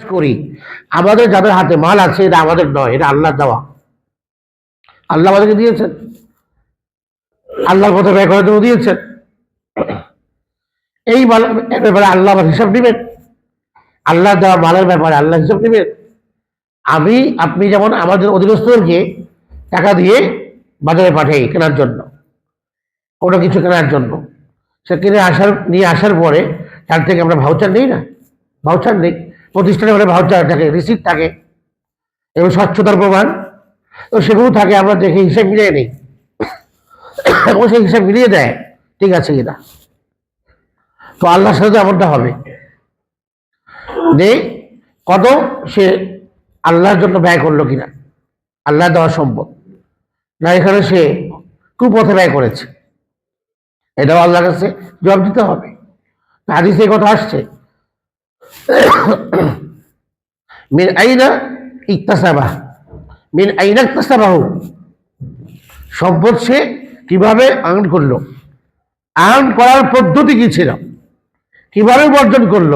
করি। আমাদের যাদের হাতে মাল আছে, এটা আমাদের নয়, এটা আল্লাহ দেওয়া। আল্লাহ আমাদেরকে দিয়েছেন। আল্লাহর পথে ব্যয় করার জন্য দিয়েছেন। এই মাল ব্যাপারে আল্লাহ আমার হিসাব নেবেন আল্লাহ দেওয়া মালের ব্যাপারে আল্লাহ হিসাব নেবেন আমি, আপনি যেমন আমাদের অধীনস্থদেরকে টাকা দিয়ে বাজারে পাঠাই কেনার জন্য, কোনো কিছু কেনার জন্য, সে কিনে আসার, নিয়ে আসার পরে, তার থেকে আমরা ভাউচার নিই না? ভাউচার নেই। প্রতিষ্ঠানে মানে ভাউচার থাকে, রিসিপ্ট থাকে, এবং স্বচ্ছতার প্রমাণ, তো সেগুলো থাকে, আমরা দেখে হিসাব মিলিয়ে নিই। এবং সেই হিসাব মিলিয়ে দেয়, ঠিক আছে কিনা। তো আল্লাহর সাথে এমনটা হবে। যে কত সে আল্লাহর জন্য ব্যয় করল কিনা। আল্লাহ দেওয়া সম্ভব। না, এখানে সে কুপথে ব্যয় করেছে। এটাও আল্লাহর কাছে জবাব দিতে হবে। হাদিসে কথা আসছে। মিন আইনা ইকতাসাবা মিন আইনা ইকতাসাবাহু সম্পদ সে কীভাবে আর্ন করল? আর্ন করার পদ্ধতি কি ছিল? কীভাবে বর্জন করল?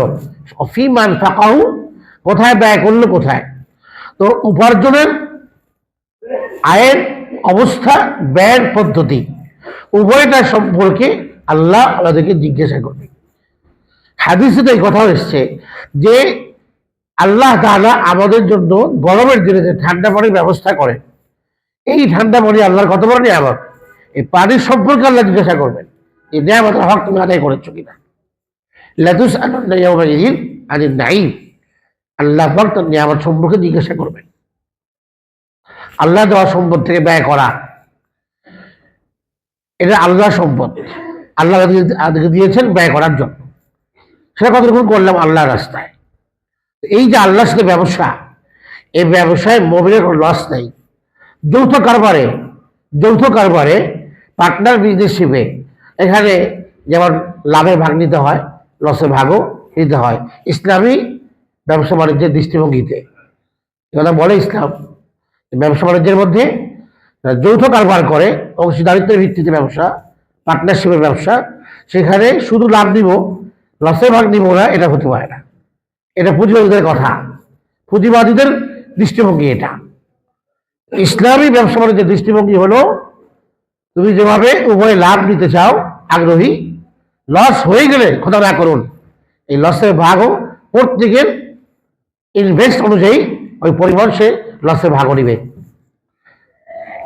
অফিমান ফাঁকাহু, কোথায় ব্যয় করল, কোথায়? তো উপার্জনের আয়ের অবস্থা, ব্যয়ের পদ্ধতি, উভয়টা সম্পর্কে আল্লাহ আমাদেরকে জিজ্ঞাসা করবে। হাদিসে তো এই কথা এসছে যে আল্লাহ তাআলা আমাদের জন্য গরমের দিনে যে ঠান্ডা পানির ব্যবস্থা করেন, এই ঠান্ডা পানি আল্লাহর কত বড় নিয়ামত? এই পানির সম্পর্কে আল্লাহ জিজ্ঞাসা করবেন, এই নিয়ামতের হক তুমি আদায় করেছ কিনা? লাতুস আনন্দিন আজ নাই আল্লাহ পাক তার নিয়ামত সম্পর্কে জিজ্ঞাসা করবেন। আল্লাহ দেওয়া সম্পদ থেকে ব্যয় করা, এটা আল্লাহ সম্পদ। আল্লাহ দিয়েছেন ব্যয় করার জন্য। সেটা কতটুকু করলাম? আল্লাহর রাস্তায়। এই যে আল্লাহর সাথে ব্যবসা, এই ব্যবসায় মোবিলের কোনো লস নেই। যৌথ কারবারে যৌথ কারবারে পার্টনার বিজনেসশিপে এখানে যেমন লাভের ভাগ নিতে হয় লসে ভাগও নিতে হয়, ইসলামী ব্যবসা বাণিজ্যের দৃষ্টিভঙ্গিতে। কথা বলে ইসলাম। ব্যবসা বাণিজ্যের মধ্যে যৌথ কারবার করে অংশীদারিত্বের ভিত্তিতে ব্যবসা পার্টনারশিপের ব্যবসা, সেখানে শুধু লাভ নিব লসের ভাগ নিব না এটা হতে পারে না। এটা পুঁজিবাদীদের কথা। পুঁজিবাদীদের দৃষ্টিভঙ্গি এটা। ইসলামী ব্যবসা বাণিজ্যের দৃষ্টিভঙ্গি হলো, তুমি যেভাবে উভয় লাভ নিতে চাও, আগ্রহী, লস হয়ে গেলে খোদা না করুন। এই লসের ভাগও প্রত্যেকের ইনভেস্ট অনুযায়ী ওই পরিমাণ সে লসের ভাগও নিবে।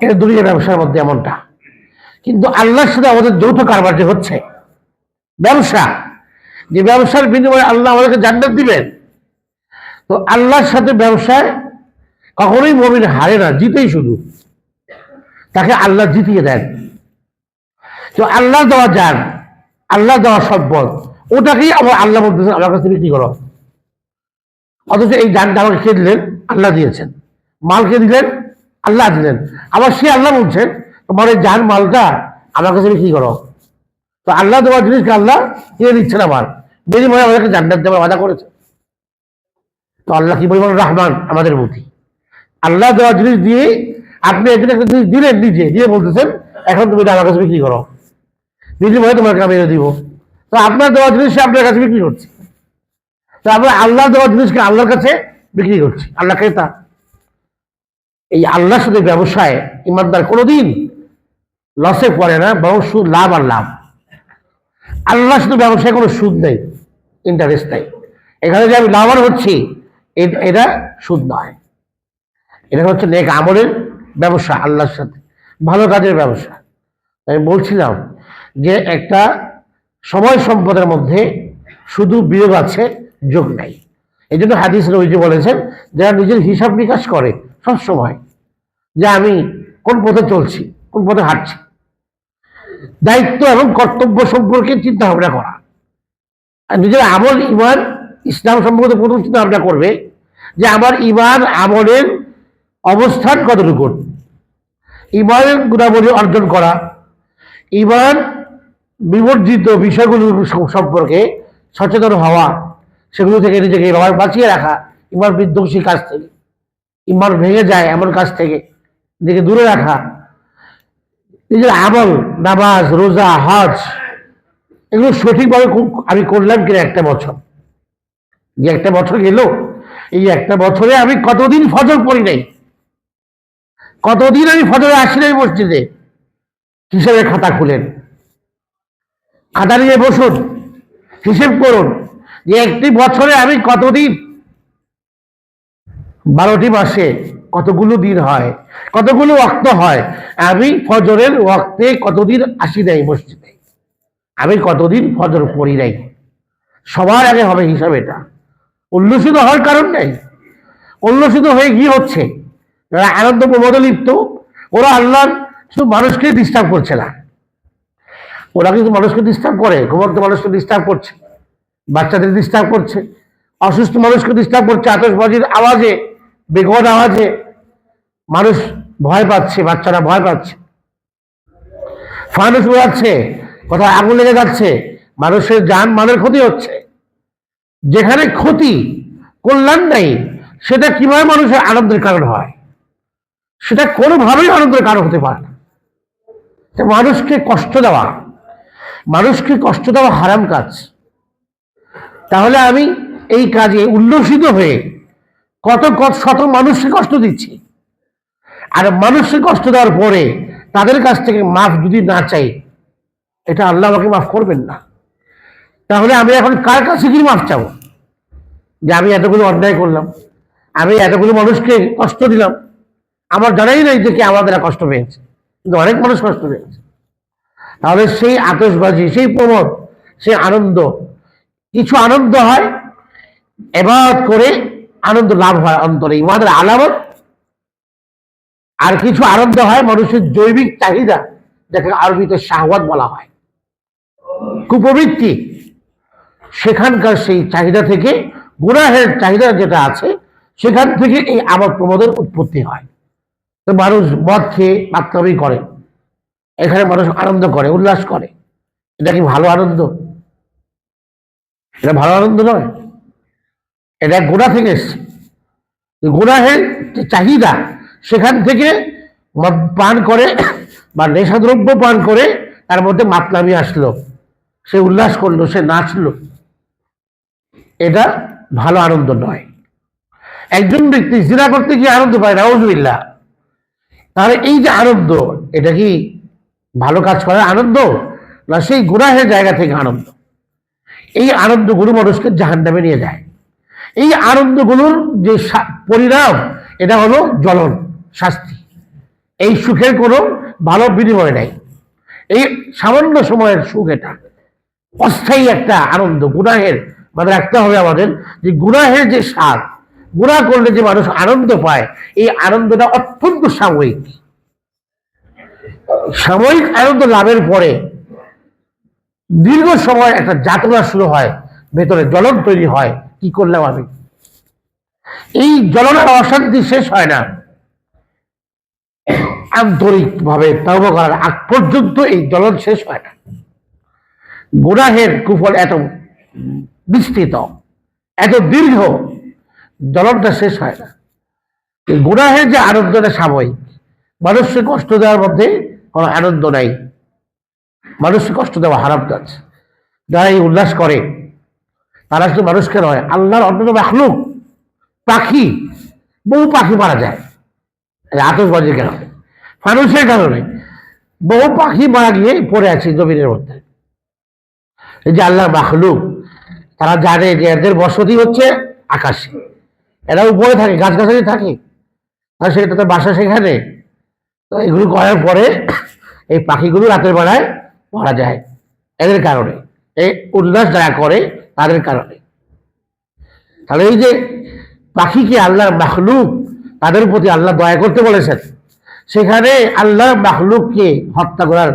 এটা দুনিয়া ব্যবসার মধ্যে এমনটা। কিন্তু আল্লাহর সাথে আমাদের যৌথ কারবার যে হচ্ছে, ব্যবসা যে ব্যবসার বিনিময়ে আল্লাহ আমাদেরকে জান্নাত দিবেন। তো আল্লাহর সাথে ব্যবসায় কখনোই মমিন হারে না, জিতেই শুধু। তাকে আল্লাহ জিতিয়ে দেন। তো আল্লাহ দেওয়া যান আল্লাহ দেওয়া সম্পদ, ওটাকেই আমার আল্লাহ বলতেছেন, আমার কাছে বিক্রি করো? অথচ এই দানটা আমাকে কে দিলেন? আল্লাহ দিয়েছেন। মালকে দিলেন? আল্লাহ দিলেন। আবার সে আল্লাহ বলছেন, তোমার এই যান মালটা, আমার কাছে বিক্রি করো? তো আল্লাহ দেওয়ার জিনিসকে আল্লাহ কিনে দিচ্ছেন আবার বিনিময়ে আমাদেরকে জান্নাত দেওয়ার বাধা করেছে। তো আল্লাহ কি পরিমাণ রহমান আমাদের প্রতি? আল্লাহ দেওয়া জিনিস দিয়ে আপনি একদিন একটা জিনিস দিলেন নিজে, দিয়ে বলতেছেন, এখন তুমি আমার কাছে বিক্রি করো। বিনিময়ে তোমাকে আমি এনে দিব। তো আপনার দেওয়া জিনিস সে আপনার কাছে বিক্রি করছে। তো আমরা আল্লাহ দেওয়া জিনিসকে আল্লাহর কাছে বিক্রি করছি, আল্লাহ ক্রেতা। এই আল্লাহর সাথে ব্যবসায় ইমানদার কোনোদিন লসে পড়ে না, বরং সুদ লাভ আর লাভ। আল্লাহর শুধু ব্যবসায় কোনো সুদ নেই ইন্টারেস্ট নেই। এখানে যে আমি লাভবান হচ্ছি এটা সুদ নয়। এটা হচ্ছে নেক আমলের ব্যবসা, আল্লাহর সাথে। ভালো কাজের ব্যবসা। আমি বলছিলাম যে একটা সময় সম্পদের মধ্যে শুধু বিয়োগ আছে, যোগ নাই। এই জন্য হাদিস যে বলেছেন, যারা নিজের হিসাব নিকাশ করে সব সময়, যে আমি কোন পথে চলছি, কোন পথে হাঁটছি দায়িত্ব এবং কর্তব্য সম্পর্কে চিন্তা ভাবনা করা। আর নিজের আমল ইমান ইসলাম সম্পর্কে প্রথম চিন্তা ভাবনা করবে যে আমার ইমান আমলের অবস্থান কতটুকু? ইমানের গুণাবলী অর্জন করা ইমান বিবর্জিত বিষয়গুলো সম্পর্কে সচেতন হওয়া, সেগুলো থেকে নিজেকে বাঁচিয়ে রাখা ইমান বিধ্বংসী কাজ থেকে ইমান ভেঙে যায় এমন কাজ থেকে নিজেকে দূরে রাখা নিজের আমল নামাজ, রোজা, হজ, এগুলো সঠিকভাবে আমি করলাম কিনা একটা বছর? যে একটা বছর গেল, এই একটা বছরে আমি কতদিন ফজর পড়ি নাই? কতদিন আমি ফজরে আসি নাই মসজিদে? হিসেবে খাতা খুলেন? খাতা নিয়ে বসুন, হিসেব করুন যে একটি বছরে আমি কতদিন? বারোটি মাসে কতগুলো দিন হয়, কতগুলো ওয়াক্ত হয়, আমি ফজরের ওয়াক্তে কতদিন আসি নাই মসজিদে? আমি কতদিন ফজর পড়ি নাই? সবার আগে হবে হিসাব এটা। উল্লসিত হওয়ার কারণ নেই। উল্লসিত হয়ে কি হচ্ছে? যারা আনন্দ প্রমোদে লিপ্ত, ওরা আল্লাহ শুধু মানুষকে ডিস্টার্ব করছে না। ওরা কিন্তু মানুষকে ডিস্টার্ব করে, ঘুমন্ত মানুষকে ডিস্টার্ব করছে, বাচ্চাদের ডিস্টার্ব করছে, অসুস্থ মানুষকে ডিস্টার্ব করছে আতসবাজির আওয়াজে বেগন আওয়াজে মানুষ ভয় পাচ্ছে, বাচ্চারা ভয় পাচ্ছে। ফানুস উড়াচ্ছে কোথাও আগুন লেগে যাচ্ছে, মানুষের যান মানের ক্ষতি হচ্ছে। যেখানে ক্ষতি, কল্যাণ নেই, সেটা কীভাবে মানুষের আনন্দের কারণ হয়? সেটা কোনোভাবেই আনন্দের কারণ হতে পারে না। মানুষকে কষ্ট দেওয়া, মানুষকে কষ্ট দেওয়া হারাম কাজ। তাহলে আমি এই কাজে উল্লসিত হয়ে কত কত শত মানুষকে কষ্ট দিচ্ছি। আর মানুষকে কষ্ট দেওয়ার পরে তাদের কাছ থেকে মাফ যদি না চাই, এটা আল্লাহ আমাকে মাফ করবেন না। তাহলে আমি এখন কার কাছে কি মাফ চাবো? যে আমি এতগুলো অন্যায় করলাম, আমি এতগুলো মানুষকে কষ্ট দিলাম, আমার জানাই নাই যে কে আমাদের কষ্ট পেয়েছে, কিন্তু অনেক মানুষ কষ্ট পেয়েছে। তাহলে সেই আতসবাজি সেই প্রমোদ, সেই আনন্দ, কিছু আনন্দ হয়, এবাদত করে আনন্দ লাভ হয় অন্তরে। ইমানের আলামত আর কিছু আনন্দ হয় মানুষের জৈবিক চাহিদা, যাকে আরবিতে শাহওয়াত বলা হয়। কুপ্রবৃত্তি। সেখানকার সেই চাহিদা থেকে, গুনাহের চাহিদা যেটা আছে, সেখান থেকে এই আমদ প্রমোদের উৎপত্তি হয়। তো মানুষ মদ খেয়ে মাত্রামি করে। এখানে মানুষ আনন্দ করে, উল্লাস করে। এটা কি ভালো আনন্দ? এটা ভালো আনন্দ নয়। এটা গোড়া থেকে এসছে। গুনাহের যে চাহিদা সেখান থেকে পান করে বা নেশাদ্রব্য পান করে তার মধ্যে মাতলামি আসলো। সে উল্লাস করল, সে নাচলো। এটা ভালো আনন্দ নয়। একজন ব্যক্তি জিনা করতে গিয়ে আনন্দ পায় ওজুবিল্লা তাহলে এই যে আনন্দ, এটা কি ভালো কাজ করার আনন্দ? না সেই গুনাহের জায়গা থেকে আনন্দ? এই আনন্দগুলো মানুষকে জাহান নামে নিয়ে যায়। এই আনন্দগুলোর যে পরিণাম, এটা হলো জ্বলন। শাস্তি। এই সুখের কোনো ভালো বিনিময় নাই। এই সামান্য সময়ের সুখ এটা। অস্থায়ী একটা আনন্দ, গুনাহের মানে রাখতে হবে আমাদের যে গুনাহের যে স্বাদ, গুনাহ করলে যে মানুষ আনন্দ পায়, এই আনন্দটা অত্যন্ত সাময়িক। সাময়িক আনন্দ লাভের পরে দীর্ঘ সময় একটা যাতনা শুরু হয়, ভেতরে জ্বলন তৈরি হয়, কি করলাম আমি? এই জ্বলনের অশান্তি শেষ হয় না। আন্তরিক ভাবে তওবা করার আগ পর্যন্ত এই জ্বলন শেষ হয় না। গুনাহের কুফল এত বিস্তৃত, এত দীর্ঘ জ্বলনটা শেষ হয় না। গুনাহের যে আনন্দটা সাময়িক। মানুষকে কষ্ট দেওয়ার মধ্যে কোনো আনন্দ নাই। মানুষকে কষ্ট দেওয়া হারাম কাজ। যারা এই উল্লাস করে, তারা শুধু মানুষকে নয়, আল্লাহর অন্যান্য মাখলুক, পাখি, বহু পাখি মারা যায়। আতসবাজির কারণে মানুষের কারণে। বহু পাখি মারা গিয়ে পড়ে আছে জমিনের মধ্যে। এই যে আল্লাহ মাখলুক, তারা জানে যে এদের বসতি হচ্ছে আকাশে। এরা উপরে থাকে, গাছগাছালি থাকে। আর সেটা তো বাসা সেখানে। তো এগুলো করার পরে এই পাখিগুলো রাতের বেলায় মারা যায় এদের কারণে। এই উল্লাস যারা করে তাদের কারণে। তাহলে এই যে পাখিকে আল্লাহর মাখলুক তাদের প্রতি আল্লাহ দয়া করতে বলেছেন। সেখানে আল্লাহ মাখলুককে হত্যা করার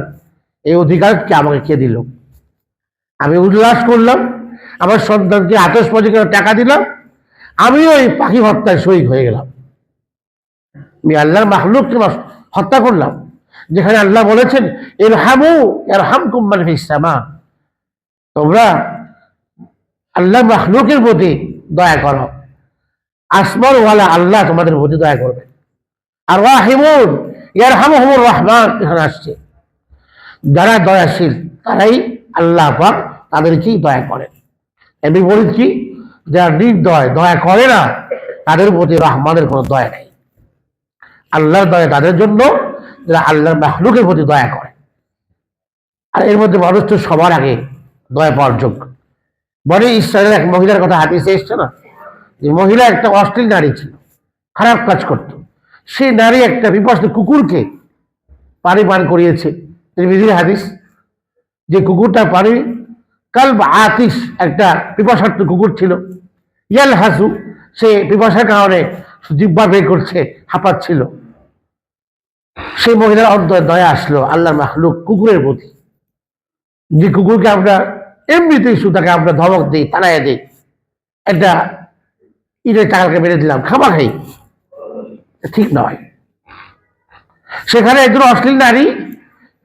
এই অধিকারকে আমাকে কে দিল? আমি উল্লাস করলাম, আমার সন্তানকে আতসবাজি করে টাকা দিলাম, আমিও এই পাখি হত্যায় শহীদ হয়ে গেলাম। আমি আল্লাহর মাহলুককে হত্যা করলাম, যেখানে আল্লাহ বলেছেন এর হামু এর হাম কুম্মান ইসলামা তোমরা আল্লাহ মাহলুকের প্রতি দয়া করো। আসমান ওয়ালা আল্লাহ তোমাদের প্রতি দয়া করবে। আর রাহিমুন ইয়ার হামুর রহমান এখানে আসছে। যারা দয়াশীল, তারাই আল্লাহ পাক তাদেরকেই দয়া করেন। এর বিপরীত কি, যারা নির্দয়, দয়া করে না, তাদের প্রতি রহমানের কোনো দয়া নেই। আল্লাহর দয়া তাদের জন্য, যারা আল্লাহর মাহলুকের প্রতি দয়া করে। আর এর মধ্যে মানুষ তো সবার আগে দয়া পাওয়ার যোগ্য। বনে ইসরায়েলের এক মহিলার কথা হাতিসে এসছে না? যে মহিলা একটা অশ্লীল নারী ছিল, খারাপ কাজ করত। সেই নারী একটা বিপস্ত কুকুরকে পানি পান করিয়েছে। বিধির হাদিস, যে কুকুরটা পানি কাল আতিস একটা পিপাসার্থ কুকুর ছিল। ইয়াল হাসু, সে পিপাসার কারণে জিব্বা বের করছে, হাঁপাচ্ছিল। সেই মহিলার অন্তরে দয়া আসলো আল্লাহ মাহলুক কুকুরের প্রতি। যে কুকুরকে আমরা এমনিতেই শুধু তাকে আমরা ধমক দিই তাড়াইয়া দিই, একটা ইটের টাকাকে মেরে দিলাম, খাবার খাই ঠিক নয়। সেখানে একজন অশ্লীল নারী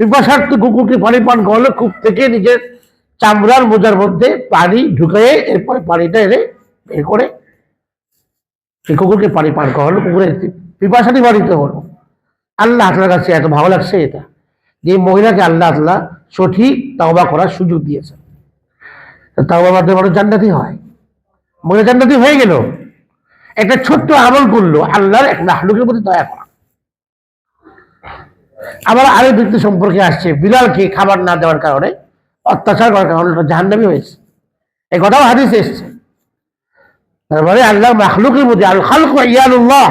পিপাসার্থ কুকুরকে পানি পান করল, কূপ থেকে নিজের চামড়ার মোজার মধ্যে পানি ঢুকিয়ে এরপরে পানিটা এনে বের করে সেই কুকুরকে পানি পান করালো। কুকুরের পিপাসা নিবারিত হলো। আল্লাহ আপনার কাছে এত ভালো লাগছে এটা? যে মহিলাকে আল্লাহ আল্লাহ সঠিক তাওবা করার সুযোগ দিয়েছেন। তাওবার মাধ্যমে মানুষ জান্নাতি হয়। মহিলা জান্নাতি হয়ে গেল। একটা ছোট্ট আমল করল, আল্লাহর এক নাহলুকের প্রতি দয়া করা। আবার আরেক ব্যক্তি সম্পর্কে আসছে, বিলালকে খাবার না দেওয়ার কারণে, অত্যাচার করার কারণে জাহান্নামি হয়েছে। এই কথাও হাদিস এসছে। তারপরে আল্লাহ মাখলুকের মধ্যে আল খালক ইয়ালুল্লাহ,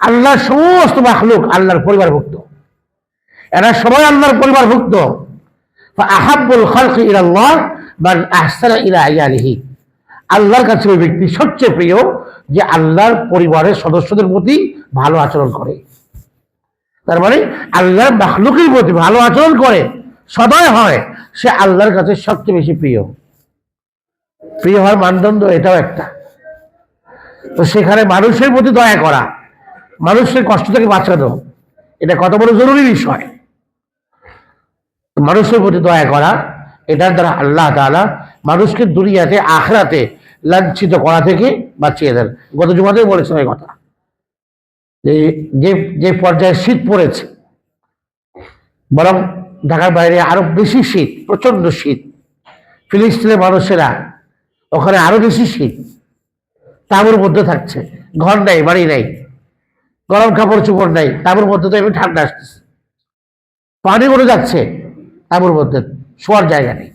আল্লাহর সমস্ত মাখলুক আল্লাহর পরিবারভুক্ত। এরা সবাই আল্লাহর পরিবারভুক্ত। আহাবুল খালক ইলাল্লাহ মান আহসানা ইলা আয়ালিহি আল্লাহর কাছে ওই ব্যক্তি সবচেয়ে প্রিয় যে আল্লাহর পরিবারের সদস্যদের প্রতি ভালো আচরণ করে। তার মানে আল্লাহর মাখলুকের প্রতি ভালো আচরণ করে, সদয় হয়, সে আল্লাহর কাছে সবচেয়ে বেশি প্রিয়। প্রিয় হওয়ার মানদণ্ড এটাও একটা। তো সেখানে মানুষের প্রতি দয়া করা, মানুষের কষ্ট থেকে বাঁচানো, এটা কত বড় জরুরি বিষয়। মানুষের প্রতি দয়া করা, এটার দ্বারা আল্লাহ তাআলা মানুষকে দুনিয়াতে, আখরাতে লাঞ্ছিত করা থেকে বাঁচিয়ে দেন। গত জুমাতে বলেছেন এই কথা। যে যে পর্যায়ে শীত পড়েছে, বরং ঢাকার বাইরে আরও বেশি শীত প্রচণ্ড শীত, ফিলিস্তিনের মানুষেরা ওখানে আরও বেশি শীত, তাঁবুর মধ্যে থাকছে, ঘর নেই, বাড়ি নেই, গরম কাপড় চোপড় নাই, তাঁবুর মধ্যে তো এমনি ঠান্ডা আসতেছে। পানি পড়ে যাচ্ছে তাঁবুর মধ্যে, শোয়ার জায়গা নেই।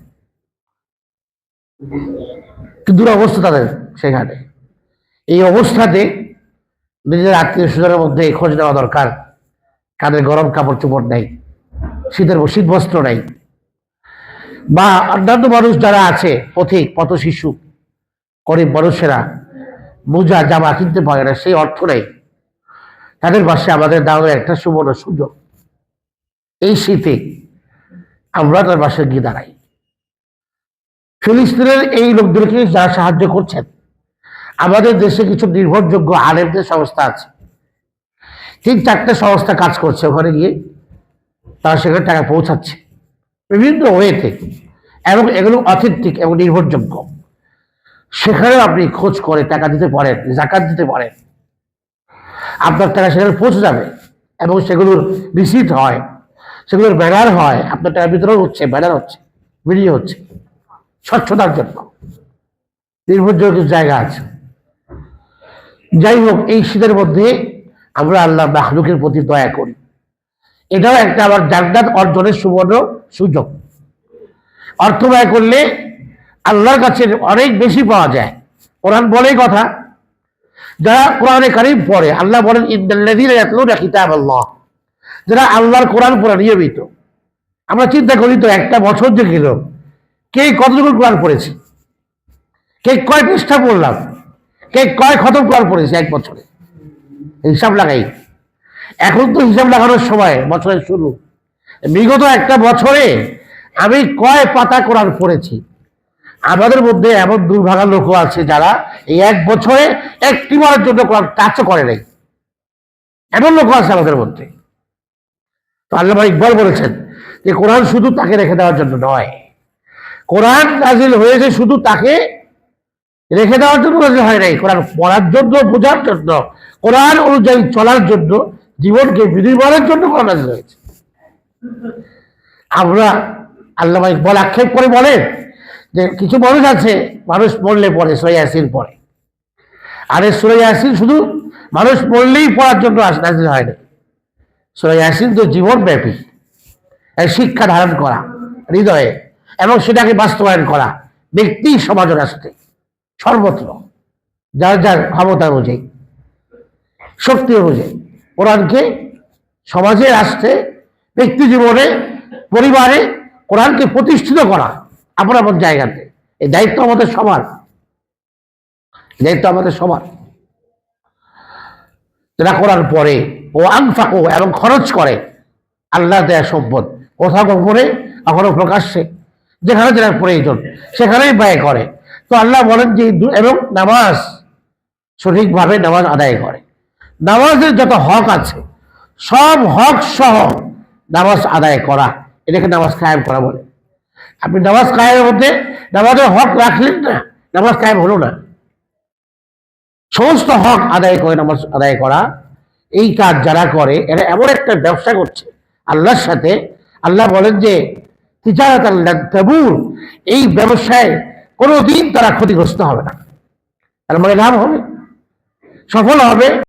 দুরবস্থা তাদের সেখানে এই অবস্থাতে নিজের আত্মীয় স্বজনের মধ্যে খোঁজ নেওয়া দরকার। কাদের গরম কাপড় চোপড় নেই, শীতের শীত বস্ত্র নেই। বা অন্যান্য মানুষ যারা আছে, পথিক, পথ শিশু, গরিব মানুষেরা, মোজা, জামা কিনতে পারে না, সেই অর্থ নেই। তাদের পাশে আমাদের দাঁড়ানোর একটা সুবর্ণ সুযোগ। এই শীতে আমরা তার পাশে গিয়ে দাঁড়াই। ফিলিস্তিনের এই লোকদেরকে যারা সাহায্য করছেন, আমাদের দেশে কিছু নির্ভরযোগ্য আলেমদের সংস্থা আছে। তিন চারটে সংস্থা কাজ করছে ওখানে গিয়ে, তারা সেখানে টাকা পৌঁছাচ্ছে। বিভিন্ন ওয়েতে। এবং এগুলো অথেন্টিক এবং নির্ভরযোগ্য। সেখানে আপনি খোঁজ করে টাকা দিতে পারেন, জাকাত দিতে পারেন। আপনার টাকা সেখানে পৌঁছে যাবে। এবং সেগুলোর রিসিট হয়, সেগুলোর ব্যানার হয়, আপনার টাকা বিতরণ হচ্ছে ব্যানার হচ্ছে ভিডিও হচ্ছে। স্বচ্ছতার জন্য। নির্ভরযোগ্য জায়গা আছে। যাই হোক এই শীতের মধ্যে আমরা আল্লাহ মাহলুকের প্রতি দয়া করি। এটাও একটা আবার জান্নাত অর্জনের সুবর্ণ সুযোগ। অর্থ ব্যয় করলে আল্লাহর কাছে অনেক বেশি পাওয়া যায়। কোরআন বলেই কথা। যারা কোরআনে কারিম পড়ে, আল্লাহ বলেন কিতাবাল্লাহ। যারা আল্লাহর কোরআন পড়া নিয়মিত। আমরা চিন্তা করি তো, একটা বছর যে গেল কে কতটুকু কোরআন পড়েছে? কে কয় পৃষ্ঠা পড়লাম? কে কয় খতম কোরআন পড়েছে এক বছরে? হিসাব লাগাই। এখন তো হিসাব লাগানোর সময়, বছরের শুরু। বিগত একটা বছরে আমি কয় পাতা কোরআন পড়েছি? আমাদের মধ্যে এমন দুর্ভাগা লোক আছে যারা এই এক বছরে একটি বারের জন্য কোরআন টাচও করে নাই। এমন লোক আছে আমাদের মধ্যে। তো আল্লাহ ইকবাল বলেছেন যে কোরআন শুধু তাকে রেখে দেওয়ার জন্য নয়। কোরআন নাজিল হয়েছে শুধু তাকে রেখে দেওয়ার জন্য নাজিল হয় নাই। কোরআন পড়ার জন্য, বোঝার জন্য, কোরআন অনুযায়ী চলার জন্য, জীবনকে বিনিময়ের জন্য কোরআন নাজিল হয়েছে। আমরা আল্লাহ ইকবাল আক্ষেপ করে বলেন যে কিছু মানুষ আছে, মানুষ মরলে পরে সয়াসিন পরে। আর এই সুরে শুধু মানুষ পড়লেই পড়ার জন্য নাজিল হয় না সুরে ইয়াসিন তো জীবনব্যাপী। শিক্ষা ধারণ করা, হৃদয়ে। এবং সেটাকে বাস্তবায়ন করা। ব্যক্তি, সমাজ, রাষ্ট্রে। সর্বত্র। যার যার ক্ষমতা অনুযায়ী শক্তি অনুযায়ী কোরআনকে সমাজে, রাষ্ট্রে, ব্যক্তি জীবনে, পরিবারে কোরআনকে প্রতিষ্ঠিত করা আপন আপন জায়গাতে। এই দায়িত্ব আমাদের সবার। দায়িত্ব আমাদের সবার। যারা কোরআন পরে ও আংফাকো এবং খরচ করে আল্লাহ দেয়া সম্পদ কোথাও করে কখনো প্রকাশ্যে যেখানে যেটা প্রয়োজন, সেখানেই ব্যয় করে। তো আল্লাহ বলেন যে এবং নামাজ সঠিকভাবে নামাজ আদায় করে। নামাজের যত হক আছে, সব হক সহ নামাজ আদায় করা। এটাকে নামাজ কায়েম করা বলে। আপনি নামাজ কায়েমের মধ্যে নামাজের হক রাখলেন না, নামাজ কায়েম হলো না। সমস্ত হক আদায় করে নামাজ আদায় করা, এই কাজ যারা করে, এরা এমন একটা ব্যবসা করছে, আল্লাহর সাথে। আল্লাহ বলেন যে তিজারাত আল্লাহ তাবুর এই ব্যবসায় কোনো দিন তারা ক্ষতিগ্রস্ত হবে না। তার মানে লাভ হবে। সফল হবে।